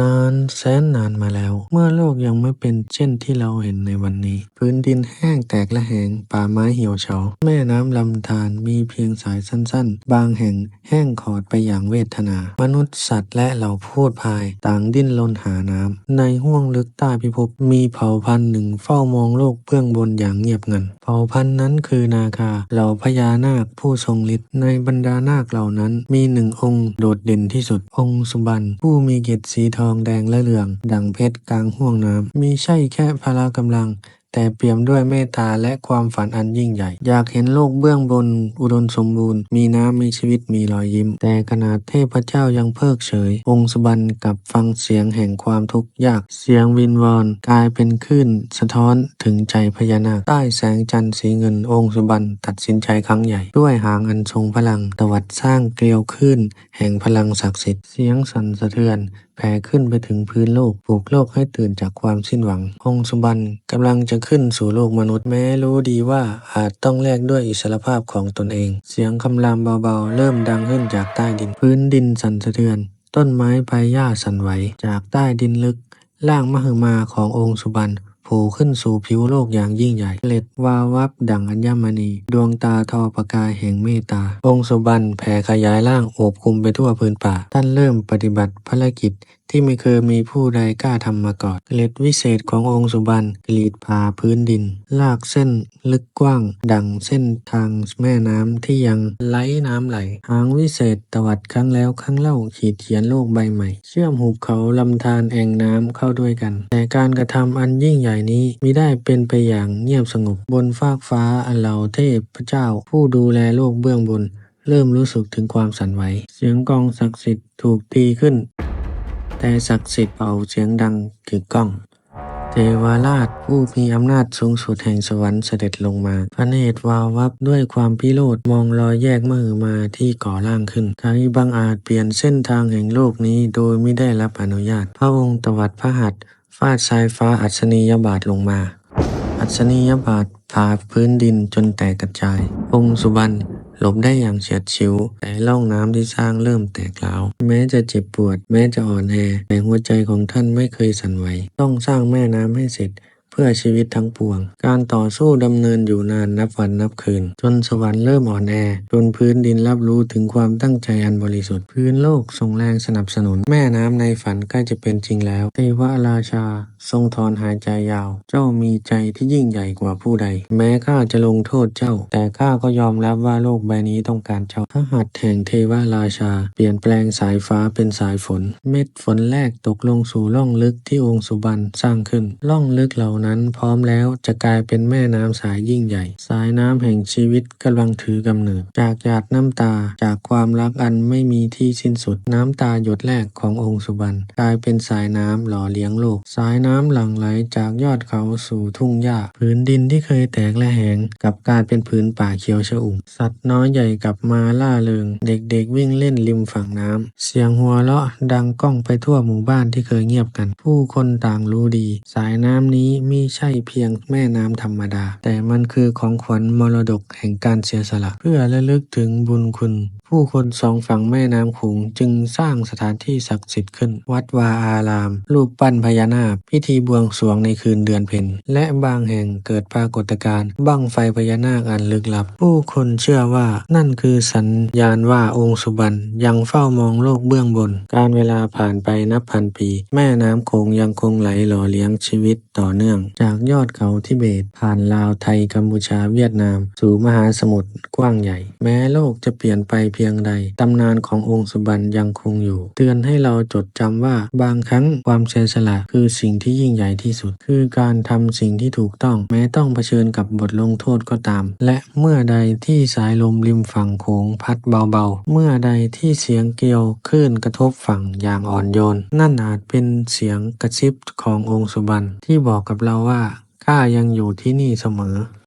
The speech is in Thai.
นานแสนนานมาแล้ว เมื่อโลกยังไม่เป็นเช่นที่เราเห็นในวันนี้ พื้นดินแห้งแตกและแหง ป่าไม้เหี่ยวเฉา แม่น้ำลำธารมีเพียงสายสั้นๆ บางแห่งแห้งขอดไปอย่างเวทนา มนุษย์สัตว์และเหล่าพูดพาย ต่างดิ้นรนหาน้ำในห้วงลึกใต้พิภพมีเผ่าพันธุ์หนึ่งเฝ้ามองโลกเบื้องบนอย่างเงียบงัน เผ่าพันธุ์นั้นคือนาคา เหล่าพญานาคผู้ทรงฤทธิ์ในบรรดานาคเหล่านั้น มีหนึ่งองค์โดดเด่นที่สุดองค์สุบรรผู้มีเกศสีทองแดงและเหลือง ดังเพชรกลางห้วงน้ำมีใช่แค่พละกำลัง แต่เปี่ยมด้วยเมตตาและความฝันอันยิ่งใหญ่ อยากเห็นโลกเบื้องบน อุดมสมบูรณ์ มีน้ำมีชีวิตมีรอยยิ้ม แต่ขนาดเทพเจ้ายังเพิกเฉย องค์สุบรรกลับฟังเสียงแห่งความทุกข์ยากเสียงวินวอนกลายเป็นคลื่นสะท้อนถึงใจพญานาคใต้แสงจันทร์สีเงินองค์สุบรรตัดสินใจครั้งใหญ่ ด้วยหางอันทรงพลังตวัดสร้างเกลียวคลื่นแห่งพลังศักดิ์สิทธิ์เสียงสั่นสะเทือนแผ่ขึ้นไปถึงพื้นโลกปลุกโลกให้ตื่นจากความสิ้นหวัง องค์สุบันกำลังจะขึ้นสู่โลกมนุษย์แม้รู้ดีว่าอาจต้องแลกด้วยอิสรภาพของตนเอง เสียงคำรามเบาๆ เริ่มดังขึ้นจากใต้ดินพื้นดินสั่นสะเทือน ต้นไม้ใบหญ้าสั่นไหวจากใต้ดินลึก ร่างมหึมาขององค์สุบัน โผล่ขึ้นสู่ผิวโลกอย่างยิ่งใหญ่เกล็ดวาววับดั่งอัญมณี ดวงตาทอประกายแห่งเมตตา องค์สุบรรแผ่ขยายร่างโอบคุมไปทั่วพื้นป่า ท่านเริ่มปฏิบัติภารกิจที่ไม่เคยมีผู้ใดกล้าทำมาก่อน เกล็ดวิเศษขององค์สุบรรณกรีดผ่าพื้นดิน ลากเส้นลึกกว้าง ดังเส้นทางแม่น้ำที่ยังไหลน้ำไหล หางวิเศษตวัดครั้งแล้วครั้งเล่าขีดเขียนโลกใบใหม่ เชื่อมหุบเขาลำธารแอ่งน้ำเข้าด้วยกัน แต่การกระทำอันยิ่งใหญ่นี้มิได้เป็นไปอย่างเงียบสงบบนฟากฟ้าอันเหล่าเทพเจ้า ผู้ดูแลโลกเบื้องบน เริ่มรู้สึกถึงความสั่นไหว เสียงกองศักดิ์สิทธิ์ถูกตีขึ้น แต่ศักดิ์สิทธิ์เป่าเสียงดังกึกก้อง เทวราชผู้มีอำนาจสูงสุดแห่งสวรรค์เสด็จลงมา พระเนตรวาววับด้วยความพิโรธมองรอยแยกมหึมาที่ก่อร่างขึ้นใครบางอาจเปลี่ยนเส้นทางแห่งโลกนี้โดยไม่ได้รับอนุญาต พระองค์ตวัดพระหัตถ์ฟาดสายฟ้าอัศนียบาทลงมา อัศนียบาทผ่าพื้นดินจนแตกกระจาย องค์สุบรรณ หลบได้อย่างเฉียดฉิว แต่ร่องน้ำที่สร้างเริ่มแตกร้าว แม้จะเจ็บปวด แม้จะอ่อนแอแต่หัวใจของท่านไม่เคยสั่นไหว ต้องสร้างแม่น้ำให้เสร็จ พื่อชีวิตทั้งปวง การต่อสู้ดำเนินอยู่นานนับวันนับคืน จนสวรรค์เริ่มอ่อนแอ จนพื้นดินรับรู้ถึงความตั้งใจอันบริสุทธิ์ พื้นโลกส่งแรงสนับสนุน แม่น้ำในฝันใกล้จะเป็นจริงแล้ว เทวราชา ทรงถอนหายใจยาว เจ้ามีใจที่ยิ่งใหญ่กว่าผู้ใด แม้ข้าจะลงโทษเจ้า แต่ข้าก็ยอมรับว่าโลกใบนี้ต้องการเจ้าพระหัตถ์แห่งเทวราชา เปลี่ยนแปลงสายฟ้าเป็นสายฝน เม็ดฝนแรกตกลงสู่ร่องลึกที่องค์สุบรรณสร้างขึ้น ร่องลึกเหล่านั้นพร้อมแล้วจะกลายเป็นแม่น้ำสายยิ่งใหญ่ สายน้ำแห่งชีวิตกำลังถือกำเนิด จากหยาดน้ำตาจากความรักอันไม่มีที่สิ้นสุด น้ำตาหยดแรกขององค์สุบรรณกลายเป็นสายน้ำหล่อเลี้ยงโลก สายน้ำหลั่งไหลจากยอดเขาสู่ทุ่งหญ้าผืนดินที่เคยแตกและแหงกับกายเป็นผืนป่าเขียวชอุ่ม สัตว์น้อยใหญ่กลับมาล่าเริง เด็กๆวิ่งเล่นริมฝั่งน้ำเสียงหัวเราะดังก้องไปทั่วหมู่บ้านที่เคยเงียบกัน ผู้คนต่างรู้ดี สายน้ำนี้มใช่เพียงแม่น้ำธรรมดา แต่มันคือของขวัญมรดกแห่งการเสียสละ เพื่อระลึกถึงบุญคุณ ผู้คนสองฝั่งแม่น้ำขงจึงสร้างสถานที่ศักดิ์สิทธิ์ขึ้น วัดวาอาราม รูปปั้นพญานาค พิธีบวงสรวงในคืนเดือนเพ็ญ และบางแห่งเกิดปรากฏการณ์บั้งไฟพญานาคอันลึกลับ ผู้คนเชื่อว่านั่นคือสัญญาณว่าองค์สุบรรณยังเฝ้ามองโลกเบื้องบน การเวลาผ่านไปนับพันปี แม่น้ำโขงยังคงไหลหล่อเลี้ยงชีวิตต่อเนื่อง จากยอดเขาทิเบต ผ่านลาวไทยกัมพูชาเวียดนาม สู่มหาสมุทรกว้างใหญ่ แม้โลกจะเปลี่ยนไปเพียงใด ตำนานขององค์สุบรรยังคงอยู่ เตือนให้เราจดจำว่าบางครั้งความเสียสละคือสิ่งที่ยิ่งใหญ่ที่สุด คือการทำสิ่งที่ถูกต้อง แม้ต้องเผชิญกับบทลงโทษก็ตาม และเมื่อใดที่สายลมริมฝั่งโขงพัดเบาๆ เมื่อใดที่เสียงเกลียวคลื่นกระทบฝั่งอย่างอ่อนโยน นั่นอาจเป็นเสียงกระซิบขององค์สุบรรณที่บอกกับเราว่าข้ายังอยู่ที่นี่เสมอ